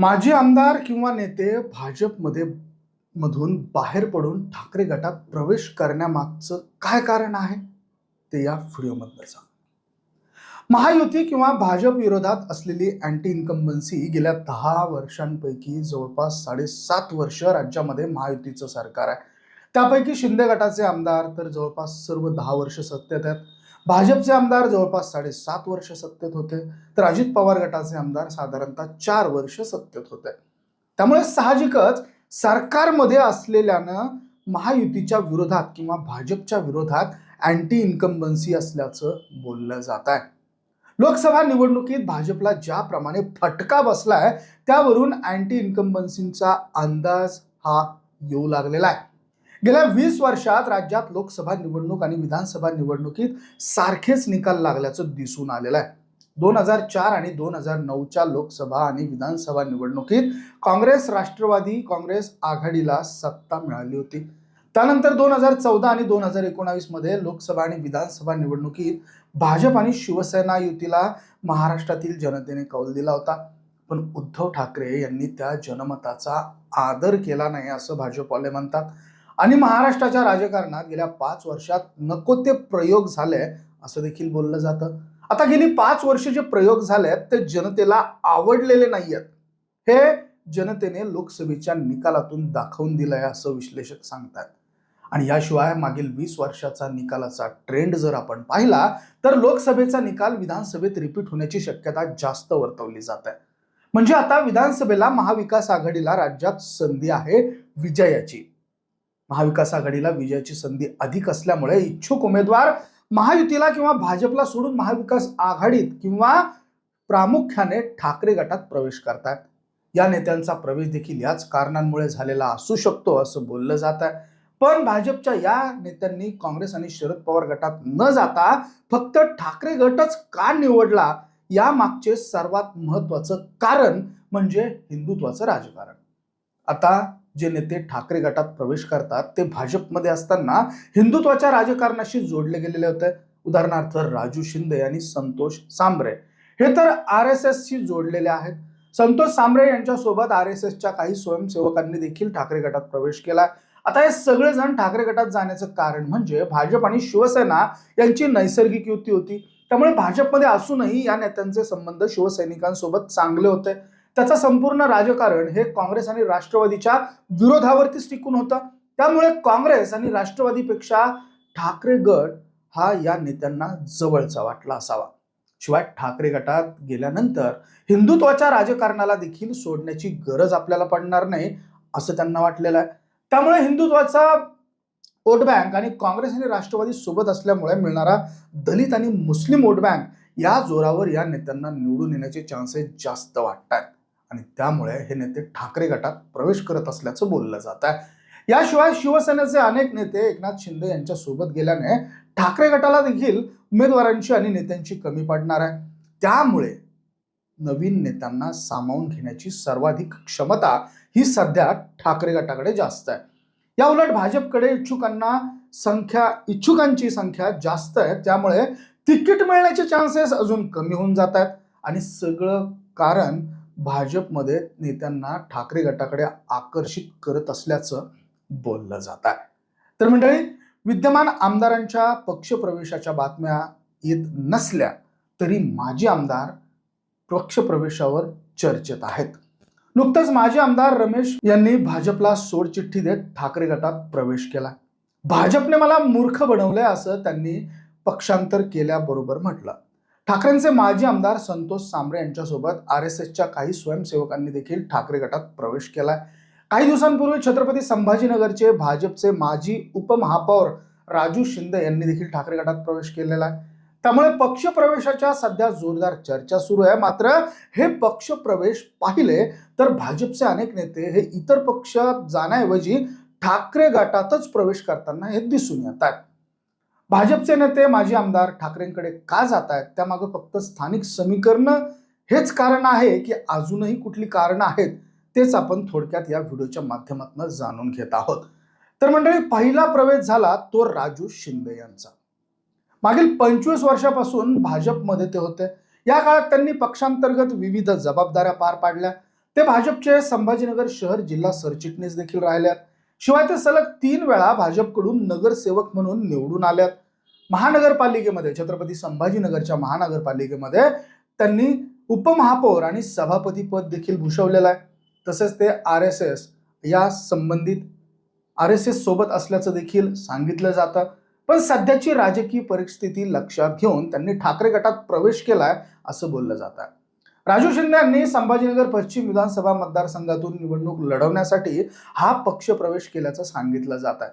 माजी आमदार किंवा नेते भाजपमध्ये मधून बाहेर पडून ठाकरे गटात प्रवेश करण्यामागचं काय कारण आहे? ते या व्हिडिओमधलं सांग. महायुती किंवा भाजप विरोधात असलेली अँटी इन्कम्बन्सी गेल्या दहा वर्षांपैकी जवळपास साडेसात वर्ष राज्यामध्ये महायुतीचं सरकार आहे. त्यापैकी शिंदे गटाचे आमदार तर जवळपास सर्व दहा वर्ष सत्तेत आहेत. भाजपचे आमदार जवळपास साडेसात वर्ष सत्तेत होते तर अजित पवार गटाचे आमदार साधारणतः चार वर्ष सत्तेत होते. त्यामुळे साहजिकच सरकारमध्ये असलेल्यानं महायुतीच्या विरोधात किंवा भाजपच्या विरोधात अँटी इन्कम्बन्सी असल्याचं बोललं जात आहे. लोकसभा निवडणुकीत भाजपला ज्याप्रमाणे फटका बसलाय त्यावरून अँटी इन्कम्बन्सींचा अंदाज हा येऊ लागलेला आहे. गेल्या वीस वर्षात राज्यात लोकसभा निवडणूक आणि विधानसभा निवडणुकीत सारखेच निकाल लागल्याचं दिसून आलेलं आहे. दोन हजार चार आणि दोन हजार नऊच्या लोकसभा आणि विधानसभा निवडणुकीत काँग्रेस राष्ट्रवादी काँग्रेस आघाडीला सत्ता मिळाली होती. त्यानंतर दोन हजार चौदा आणि दोन हजार एकोणावीसमध्ये लोकसभा आणि विधानसभा निवडणुकीत भाजप आणि शिवसेना युतीला महाराष्ट्रातील जनतेने कौल दिला होता. पण उद्धव ठाकरे यांनी त्या जनमताचा आदर केला नाही असं भाजपवाले म्हणतात. आणि महाराष्ट्राच्या राजकारणात गेल्या पाच वर्षात नको ते प्रयोग झाले असं देखील बोललं जातं. आता गेली पाच वर्ष जे प्रयोग झालेत ते जनतेला आवडलेले नाहीयेत. हे जनतेने लोकसभेच्या निकालातून दाखवून दिलंय असं विश्लेषक सांगतात. आणि याशिवाय मागील वीस वर्षाचा निकालाचा ट्रेंड जर आपण पाहिला तर लोकसभेचा निकाल विधानसभेत रिपीट होण्याची शक्यता जास्त वर्तवली जात. आहे म्हणजे आता विधानसभेला महाविकास आघाडीला राज्यात संधी आहे विजयाची. महाविकास आघाडीला विजयाची संधी अधिक असल्यामुळे इच्छुक उमेदवार महायुतीला किंवा भाजपला सोडून महाविकास आघाडीत किंवा प्रामुख्याने ठाकरे गटात प्रवेश करतात. या नेत्यांचा प्रवेश देखील याच कारणांमुळे झालेला असू शकतो असं बोललं जात आहे. पण भाजपच्या या नेत्यांनी काँग्रेस आणि शरद पवार गटात न जाता फक्त ठाकरे गटच का निवडला या मागचे सर्वात महत्वाचं कारण म्हणजे हिंदुत्वाचं राजकारण. आता जे नेते ठाकरे गटात प्रवेश करतात ते भाजपमध्ये असताना हिंदुत्वाच्या राजकारणाशी जोडले गेलेले होते. उदाहरणार्थ राजू शिंदे आणि संतोष सांबरे. हे तर आर एस एसशी जोडलेले आहेत. संतोष सांबरे यांच्यासोबत आर एस एसच्या काही स्वयंसेवकांनी देखील ठाकरे गटात प्रवेश केला आता हे सगळेजण ठाकरे गटात जाण्याचं कारण म्हणजे भाजप आणि शिवसेना यांची नैसर्गिक युती होती. त्यामुळे भाजपमध्ये असूनही या नेत्यांचे संबंध शिवसैनिकांसोबत चांगले होते. त्याचं संपूर्ण राजकारण हे काँग्रेस आणि राष्ट्रवादीच्या विरोधावरतीच टिकून होतं. त्यामुळे काँग्रेस आणि राष्ट्रवादीपेक्षा ठाकरे गट हा या नेत्यांना जवळचा वाटला असावा. शिवाय ठाकरे गटात गेल्यानंतर हिंदुत्वाच्या राजकारणाला देखील सोडण्याची गरज आपल्याला पडणार नाही असं त्यांना वाटलेलं आहे. त्यामुळे हिंदुत्वाचा वोट बँक आणि काँग्रेस आणि राष्ट्रवादी सोबत असल्यामुळे मिळणारा दलित आणि मुस्लिम वोट बँक या जोरावर या नेत्यांना निवडून येण्याचे चान्सेस जास्त वाटतात. आणि त्यामुळे हे नेते ठाकरे गटात प्रवेश करत असल्याचं बोललं जात आहे. याशिवाय शिवसेनेचे अनेक नेते एकनाथ शिंदे यांच्या सोबत गेल्याने ठाकरे गटाला देखील उमेदवारांची आणि नेत्यांची कमी पडणार आहे. त्यामुळे नवीन नेत्यांना सामावून घेण्याची सर्वाधिक क्षमता ही सध्या ठाकरे गटाकडे जास्त आहे. या उलट भाजपकडे इच्छुकांना संख्या इच्छुकांची संख्या जास्त आहे. त्यामुळे तिकीट मिळण्याचे चान्सेस अजून कमी होऊन जात आहेत. आणि सगळं कारण भाजपमध्ये नेत्यांना ठाकरे गटाकडे आकर्षित करत असल्याचं बोललं जात आहे. तर मंडळी विद्यमान आमदारांच्या पक्षप्रवेशाच्या बातम्या येत नसल्या तरी माजी आमदार पक्षप्रवेशावर चर्चेत आहेत. नुकतंच माजी आमदार रमेश यांनी भाजपला सोडचिठ्ठी देत ठाकरे गटात प्रवेश केला. भाजपने मला मूर्ख बनवलंय असं त्यांनी पक्षांतर केल्याबरोबर म्हटलं. ठाकरेंचे माजी आमदार संतोष सांबरे यांच्यासोबत आर एस एसच्या काही स्वयंसेवकांनी देखील ठाकरे गटात प्रवेश केलाय. काही दिवसांपूर्वी छत्रपती संभाजीनगरचे भाजपचे माजी उपमहापौर राजू शिंदे यांनी देखील ठाकरे गटात प्रवेश केलेला आहे. त्यामुळे पक्षप्रवेशाच्या सध्या जोरदार चर्चा सुरू आहे. मात्र हे पक्षप्रवेश पाहिले तर भाजपचे अनेक नेते हे इतर पक्ष जाण्याऐवजी ठाकरे गटातच प्रवेश करताना हे दिसून येत आहेत. भाजपचे नेते माजी आमदार ठाकरेंकडे का जात आहेत त्यामागं फक्त स्थानिक समीकरणं हेच कारण आहे की अजूनही कुठली कारणं आहेत तेच आपण थोडक्यात या व्हिडिओच्या माध्यमातून जाणून घेत आहोत. तर मंडळी पहिला प्रवेश झाला तो राजू शिंदे यांचा. मागील पंचवीस वर्षापासून भाजपमध्ये ते होते. या काळात त्यांनी पक्षांतर्गत विविध जबाबदाऱ्या पार पाडल्या. ते भाजपचे संभाजीनगर शहर जिल्हा सरचिटणीस देखील राहिल्यात. शिवाय ते सलग तीन वेळा भाजपकडून नगरसेवक म्हणून निवडून आल्यात. महानगरपालिकेमध्ये छत्रपती संभाजीनगरच्या महानगरपालिकेमध्ये त्यांनी उपमहापौर आणि सभापती पद देखील भूषवलेलं आहे. तसेच ते आर एस एस या संबंधित आर एस एस सोबत असल्याचं देखील सांगितलं जातं. पण सध्याची राजकीय परिस्थिती लक्षात घेऊन त्यांनी ठाकरे गटात प्रवेश केलाय असं बोललं जातं. राजू शिंदे यांनी संभाजीनगर पश्चिम विधानसभा मतदारसंघातून निवडणूक लढवण्यासाठी हा पक्ष प्रवेश केल्याचं सांगितलं जात आहे.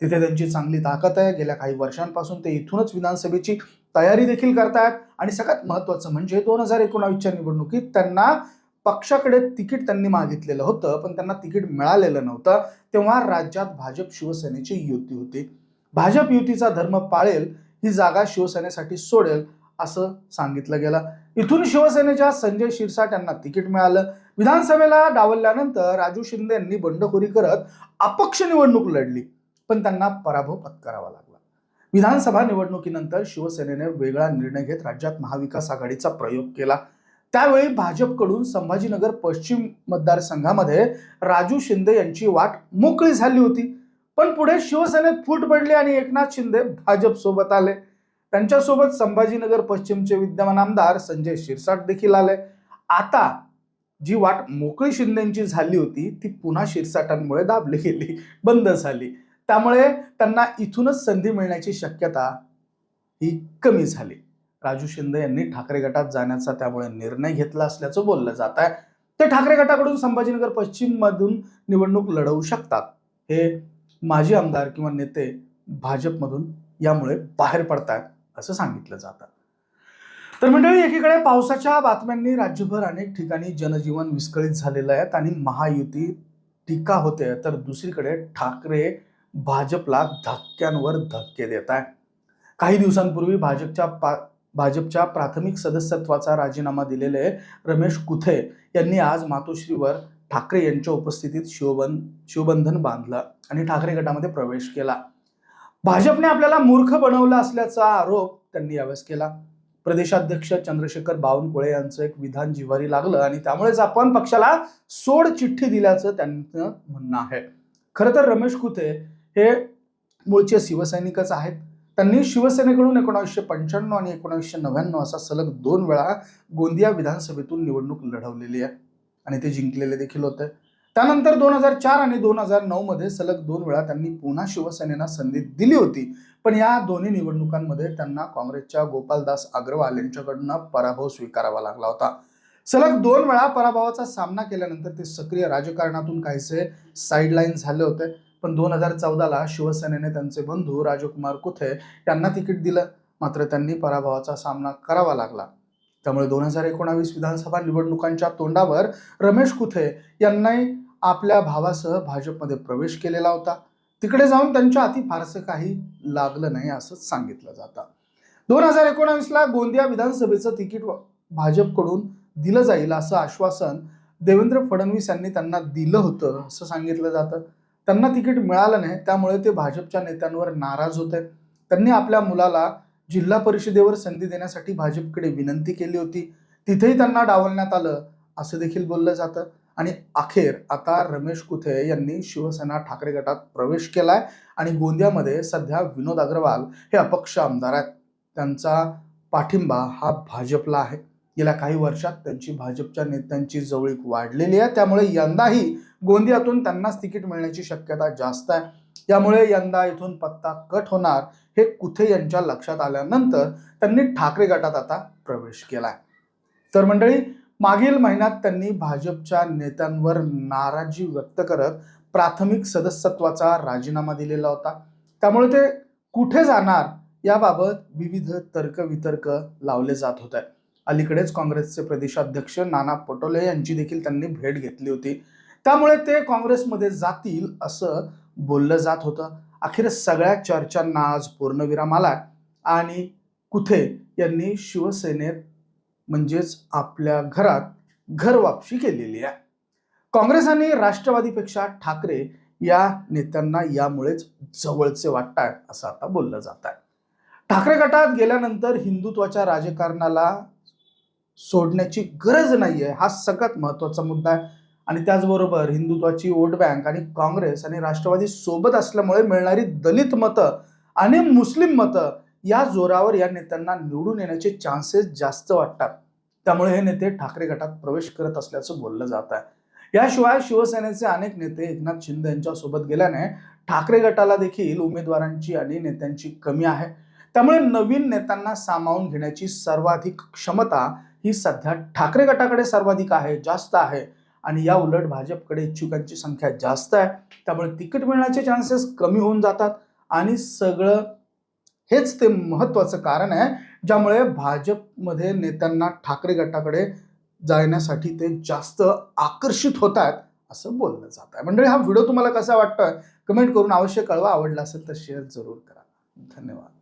तिथे त्यांची चांगली ताकद आहे. गेल्या काही वर्षांपासून ते इथूनच विधानसभेची तयारी देखील करतायत. आणि सगळ्यात महत्वाचं म्हणजे दोन हजार एकोणावीसच्या निवडणुकीत त्यांना पक्षाकडे तिकीट त्यांनी मागितलेलं होतं पण त्यांना तिकीट मिळालेलं नव्हतं. तेव्हा राज्यात भाजप शिवसेनेची युती होती. भाजप युतीचा धर्म पाळेल ही जागा शिवसेनेसाठी सोडेल असं सांगितलं गेलं. इथून शिवसेनेच्या संजय शिरसाट यांना तिकीट मिळालं. विधानसभेला डावलल्यानंतर राजू शिंदे यांनी बंडखोरी करत अपक्ष निवडणूक लढली. पण त्यांना पराभव पत्करावा लागला. विधानसभा निवडणुकीनंतर शिवसेनेने वेगळा निर्णय घेत राज्यात महाविकास आघाडीचा प्रयोग केला. त्यावेळी भाजपकडून संभाजीनगर पश्चिम मतदारसंघामध्ये राजू शिंदे यांची वाट मोकळी झाली होती. पण पुढे शिवसेनेत फूट पडली आणि एकनाथ शिंदे भाजप सोबत आले. त्यांच्यासोबत संभाजीनगर पश्चिमचे विद्यमान आमदार संजय शिरसाट देखील आले. आता जी वाट मोकळी शिंदेची झाली होती ती पुन्हा शिरसाटांमुळे दाबली गेली बंद झाली. त्यामुळे त्यांना इथूनच संधी मिळण्याची शक्यता ही कमी झाली. राजू शिंदे यांनी ठाकरे गटात जाण्याचा त्यामुळे निर्णय घेतला असल्याचं बोललं जात आहे ते ठाकरे गटाकडून संभाजीनगर पश्चिममधून निवडणूक लढवू शकतात हे माजी आमदार किंवा नेते भाजपमधून यामुळे बाहेर पडतात असं सांगितलं जातं. तर मंडळी एकीकडे पावसाच्या बातम्यांनी राज्यभर अनेक ठिकाणी जनजीवन विस्कळीत झालेलं आहे आणि महायुती टीका होते तर दुसरीकडे ठाकरे भाजपला धक्क्यांवर धक्के देत आहे काही दिवसांपूर्वी भाजपच्या पा भाजपच्या प्राथमिक सदस्यत्वाचा राजीनामा दिलेले रमेश कुथे यांनी आज मातोश्रीवर ठाकरे यांच्या उपस्थितीत शिवबंध शिवबंधन बांधलं आणि ठाकरे गटामध्ये प्रवेश केला. भाजपने आपल्याला मूर्ख बनवलं असल्याचा आरोप त्यांनी यावेळेस केला. प्रदेशाध्यक्ष चंद्रशेखर बावनकुळे यांचं एक विधान जिव्हारी लागलं आणि त्यामुळेच आपण पक्षाला सोड चिठ्ठी दिल्याचं त्यांचं म्हणणं आहे. खरं तर रमेश कुते हे मूळचे शिवसैनिकच आहेत. त्यांनी शिवसेनेकडून एकोणावीसशे पंच्याण्णव आणि एकोणावीसशे नव्याण्णव असा सलग दोन वेळा गोंदिया विधानसभेतून निवडणूक लढवलेली आहे. आणि ते जिंकलेले देखील होते. त्यानंतर दोन हजार चार आणि दोन हजार नऊ मध्ये सलग दोन वेळा त्यांनी पुन्हा शिवसेनेला संधी दिली होती. पण या दोन्ही निवडणुकांमध्ये त्यांना काँग्रेसच्या गोपालदास अग्रवाल यांच्याकडनं पराभव स्वीकारावा लागला होता. सलग दोन वेळा पराभवाचा सामना केल्यानंतर ते सक्रिय राजकारणातून काहीसे साईडलाईन झाले होते. पण दोन हजार चौदाला शिवसेनेने त्यांचे बंधू राजकुमार कुथे यांना तिकीट दिलं. मात्र त्यांनी पराभवाचा सामना करावा लागला. त्यामुळे दोन हजार एकोणावीस विधानसभा निवडणुकांच्या तोंडावर रमेश कुथे यांनाही आपल्या भावासह भाजपमध्ये प्रवेश केलेला होता. तिकडे जाऊन त्यांच्या हाती फारसं काही लागलं नाही असं सांगितलं जातं. दोन हजार एकोणावीसला गोंदिया विधानसभेचं तिकीट भाजपकडून दिलं जाईल असं आश्वासन देवेंद्र फडणवीस यांनी त्यांना दिलं होतं असं सांगितलं जातं. त्यांना तिकीट मिळालं नाही त्यामुळे ते भाजपच्या नेत्यांवर नाराज होते. त्यांनी आपल्या मुलाला जिल्हा परिषदेवर संधी देण्यासाठी भाजपकडे विनंती केली होती. तिथेही त्यांना डावलण्यात आलं असं देखील बोललं जातं. आणि अखेर आता रमेश कुथे यांनी शिवसेना ठाकरे गटात प्रवेश केलाय आणि गोंदियामध्ये सध्या विनोद अग्रवाल हे अपक्ष आमदार आहेत. त्यांचा पाठिंबा हा भाजपला आहे. गेल्या काही वर्षात त्यांची भाजपच्या नेत्यांची जवळीक वाढलेली आहे. त्यामुळे यंदाही गोंदियातून त्यांनाच तिकीट मिळण्याची शक्यता जास्त आहे. त्यामुळे यंदा इथून पत्ता कट होणार हे कुथे यांच्या लक्षात आल्यानंतर त्यांनी ठाकरे गटात आता प्रवेश केलाय. तर मंडळी मागील महिन्यात त्यांनी भाजपच्या नेत्यांवर नाराजी व्यक्त करत प्राथमिक सदस्यत्वाचा राजीनामा दिलेला होता. त्यामुळे ते कुठे जाणार याबाबत विविध तर्कवितर्क लावले जात होते. अलीकडेच काँग्रेसचे प्रदेशाध्यक्ष नाना पटोले यांची देखील त्यांनी भेट घेतली होती. त्यामुळे ते काँग्रेसमध्ये जातील असं बोललं जात होतं. अखेर सगळ्या चर्चांना आज पूर्णविराम आला आणि कुथे यांनी शिवसेनेत म्हणजेच आपल्या घरात घरवापशी केलेली आहे. काँग्रेस आणि राष्ट्रवादीपेक्षा ठाकरे या नेत्यांना यामुळेच जवळचे वाटत आहे असं आता बोललं जात आहे ठाकरे गटात गेल्यानंतर हिंदुत्वाच्या राजकारणाला सोडण्याची गरज नाहीये हा सगळ्यात महत्त्वाचा मुद्दा आहे. आणि त्याचबरोबर हिंदुत्वाची वोट बँक आणि काँग्रेस आणि राष्ट्रवादी सोबत असल्यामुळे मिळणारी दलित मतं आणि मुस्लिम मतं या जोरावर या नेत्यांना निवडून येण्याचे चान्सेस जास्त वाटतात. त्यामुळे हे नेते ठाकरे गटात प्रवेश करत असल्याचं बोललं जात आहे. याशिवाय शिवसेनेचे अनेक नेते एकनाथ शिंदे यांच्यासोबत गेल्याने ठाकरे गटाला देखील उमेदवारांची आणि नेत्यांची कमी आहे. त्यामुळे नवीन नेत्यांना सामावून घेण्याची सर्वाधिक क्षमता ही सध्या ठाकरे गटाकडे सर्वाधिक आहे जास्त आहे. आणि या उलट भाजपकडे इच्छुकांची संख्या जास्त आहे. त्यामुळे तिकीट मिळण्याचे चान्सेस कमी होऊन जातात. आणि सगळं हेच ते महत्त्वाचं कारण आहे ज्यामुळे भाजपमध्ये नेत्यांना ठाकरे गटाकडे जाण्यासाठी ते जास्त आकर्षित होत आहेत असं बोललं जात आहे मंडळी हा व्हिडिओ तुम्हाला कसा वाटतोय? कमेंट करून अवश्य कळवा. आवडला असेल तर शेअर जरूर करा. धन्यवाद.